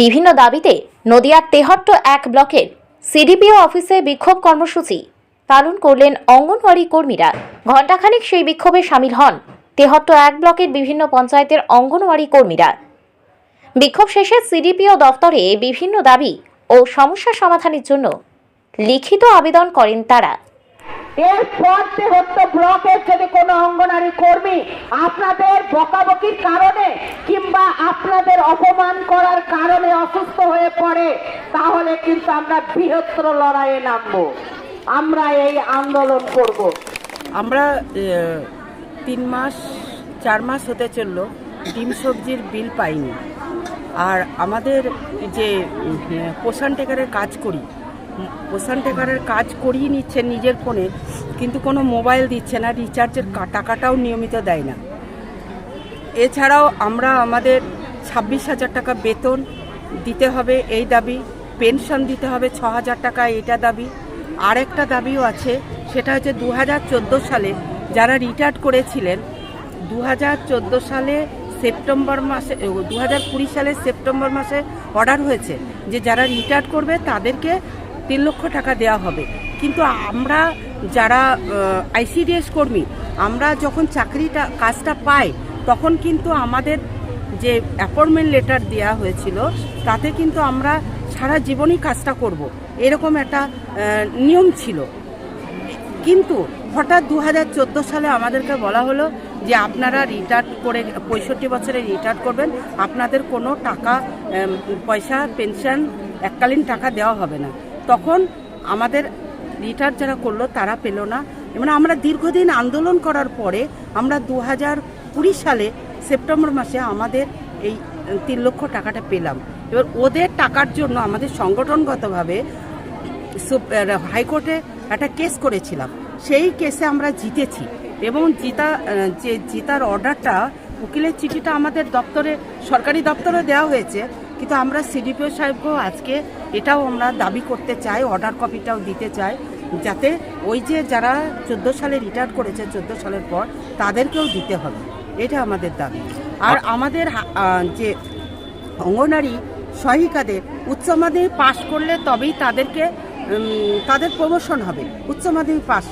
বিভিন্ন দাবিতে নদিয়ার তেহট্ট এক ব্লকের সিডিপিও অফিসে বিক্ষোভ কর্মসূচি পালন করলেন অঙ্গনওয়াড়ি কর্মীরা। ঘণ্টাখানিক সেই বিক্ষোভে সামিল হন তেহট্ট এক ব্লকের বিভিন্ন পঞ্চায়েতের অঙ্গনওয়াড়ি কর্মীরা। বিক্ষোভ শেষে সিডিপিও দফতরে বিভিন্ন দাবি ও সমস্যা সমাধানের জন্য লিখিত আবেদন করেন তারা। এরপর হচ্ছে ব্লকের যদি কোনো কর্মী আপনাদের বকাবকির কারণে কিংবা আপনাদের অপমান করার কারণে অসুস্থ হয়ে পড়ে, তাহলে কিন্তু আমরা লড়াইয়ে আমরা এই আন্দোলন করব। আমরা তিন মাস, চার মাস হতে চলল, ডিম সবজির বিল পাইনি। আর আমাদের যে পোষণ টেকারের কাজ করি পোষণ টেকারের কাজ করিয়ে নিচ্ছে নিজের ফোনে, কিন্তু কোনো মোবাইল দিচ্ছে না, রিচার্জের টাকাটাও নিয়মিত দেয় না। এছাড়াও আমরা আমাদের ছাব্বিশ হাজার টাকা বেতন দিতে হবে এই দাবি, পেনশন দিতে হবে ছ হাজার টাকা এটা দাবি। আরেকটা দাবিও আছে, সেটা হচ্ছে দু হাজার চোদ্দ সালে যারা রিটায়ার্ড করেছিলেন, দু হাজার চোদ্দ সালে সেপ্টেম্বর মাসে, দু হাজার কুড়ি সালে সেপ্টেম্বর মাসে অর্ডার হয়েছে যে যারা রিটায়ার্ড করবে তাদেরকে তিন লক্ষ টাকা দেওয়া হবে। কিন্তু আমরা যারা আইসিডিএস কর্মী, আমরা যখন চাকরিটা, কাজটা পাই, তখন কিন্তু আমাদের যে অ্যাপয়েন্টমেন্ট লেটার দেওয়া হয়েছিল, তাতে কিন্তু আমরা সারা জীবনই কাজটা করব। এরকম একটা নিয়ম ছিল। কিন্তু হঠাৎ দু হাজার চোদ্দ সালে আমাদেরকে বলা হলো যে আপনারা রিটায়ার্ড করে, পঁয়ষট্টি বছরে রিটায়ার্ড করবেন, আপনাদের কোনো টাকা পয়সা পেনশন এককালীন টাকা দেওয়া হবে না। তখন আমাদের রিটায়ার যারা করল, তারা পেল না। মানে আমরা দীর্ঘদিন আন্দোলন করার পরে আমরা দু হাজার কুড়ি সালে সেপ্টেম্বর মাসে আমাদের এই তিন লক্ষ টাকাটা পেলাম। এবার ওদের টাকার জন্য আমাদের সংগঠনগতভাবে হাইকোর্টে একটা কেস করেছিলাম। সেই কেসে আমরা জিতেছি এবং জিতা যে জিতার অর্ডারটা উকিলের চিঠিটা আমাদের দপ্তরে, সরকারি দপ্তরে দেওয়া হয়েছে। কিন্তু আমরা সিডিপিও সাহেবকেও আজকে এটাও আমরা দাবি করতে চাই অর্ডার কপিটাও দিতে চাই যাতে ওই যে যারা চোদ্দ সালে রিটায়ার করেছে চোদ্দ সালের পর তাদেরকেও দিতে হবে। এটা আমাদের দাবি। আর আমাদের যে অঙ্গনারী সহায়িকাদের উচ্চ মাধ্যমিক পাশ করলে তবেই তাদেরকে তাদের প্রমোশন হবে উচ্চ মাধ্যমিক পাস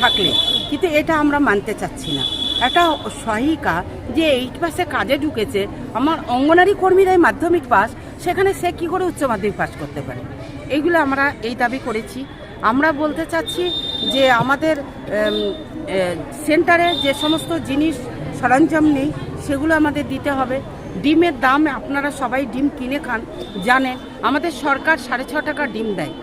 থাকলে। কিন্তু এটা আমরা মানতে চাচ্ছি না। একটা সহায়িকা যে এইট পাসে কাজে ঢুকেছে, আমার অঙ্গনারী কর্মীরাই মাধ্যমিক পাস, সেখানে সে কী করে উচ্চ মাধ্যমিক পাস করতে পারে? এইগুলো আমরা এই দাবি করেছি। আমরা বলতে চাচ্ছি যে আমাদের সেন্টারে যে সমস্ত জিনিস সরঞ্জাম নেই, সেগুলো আমাদের দিতে হবে। ডিমের দাম আপনারা সবাই ডিম কিনে খান, জানেন, আমাদের সরকার সাড়ে ছ টাকা ডিম দেয়।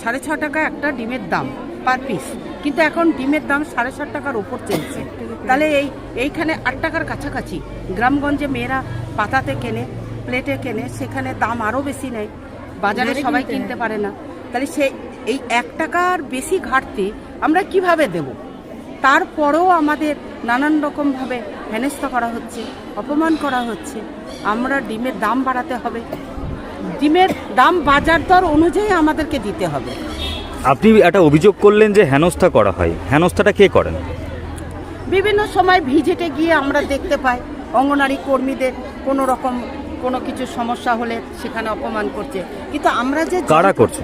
সাড়ে ছ টাকা একটা ডিমের দাম পার পিস। কিন্তু এখন ডিমের দাম সাড়ে সাত টাকার ওপর চলছে। তাহলে এই এইখানে আট টাকার কাছাকাছি। গ্রামগঞ্জে মেয়েরা পাতাতে কেনে প্লেটে কেনে সেখানে দাম আরও বেশি নেয়। বাজারে সবাই কিনতে পারে না। তাহলে সে এই এক টাকার বেশি ঘাটতি আমরা কীভাবে দেব? তারপরেও আমাদের নানান রকমভাবে হেনস্থা করা হচ্ছে অপমান করা হচ্ছে। আমরা ডিমের দাম বাড়াতে হবে। ডিমের দাম বাজার দর অনুযায়ী আমাদেরকে দিতে হবে। আপনি একটা অভিযোগ করলেন যে হেনস্থা করা হয়। হেনস্থাটা কে করেন? বিভিন্ন সময় ভিজিটে গিয়ে আমরা দেখতে পাই অঙ্গনারী কর্মীদের কোনো রকম কোনো কিছু সমস্যা হলে সেখানে অপমান করছে। কিন্তু আমরা যে কারা করছে?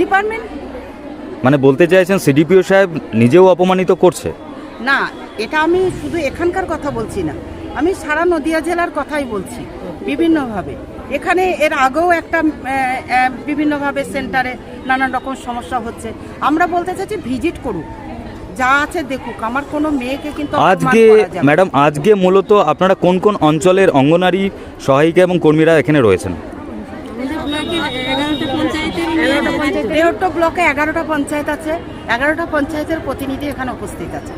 ডিপার্টমেন্ট? মানে বলতে চাইছেন সিডিপিও সাহেব নিজেও অপমানিত করছে? না এটা আমি শুধু এখানকার কথা বলছি না আমি সারা নদিয়া জেলার কথাই বলছি বিভিন্নভাবে। এখানে এর আগেও একটা বিভিন্নভাবে সেন্টারে নানান রকম সমস্যা হচ্ছে। আমরা বলতে চাইছি ভিজিট করুক। যা আছে দেখুক আমার কোনো মেয়েকে কিন্তু আজকে। ম্যাডাম আজকে মূলত আপনারা কোন কোন অঞ্চলের অঙ্গনারী সহায়িকা এবং কর্মীরা এখানে রয়েছেন? দেহট্ট ব্লকে এগারোটা পঞ্চায়েত আছে। এগারোটা পঞ্চায়েতের প্রতিনিধি এখানে উপস্থিত আছে।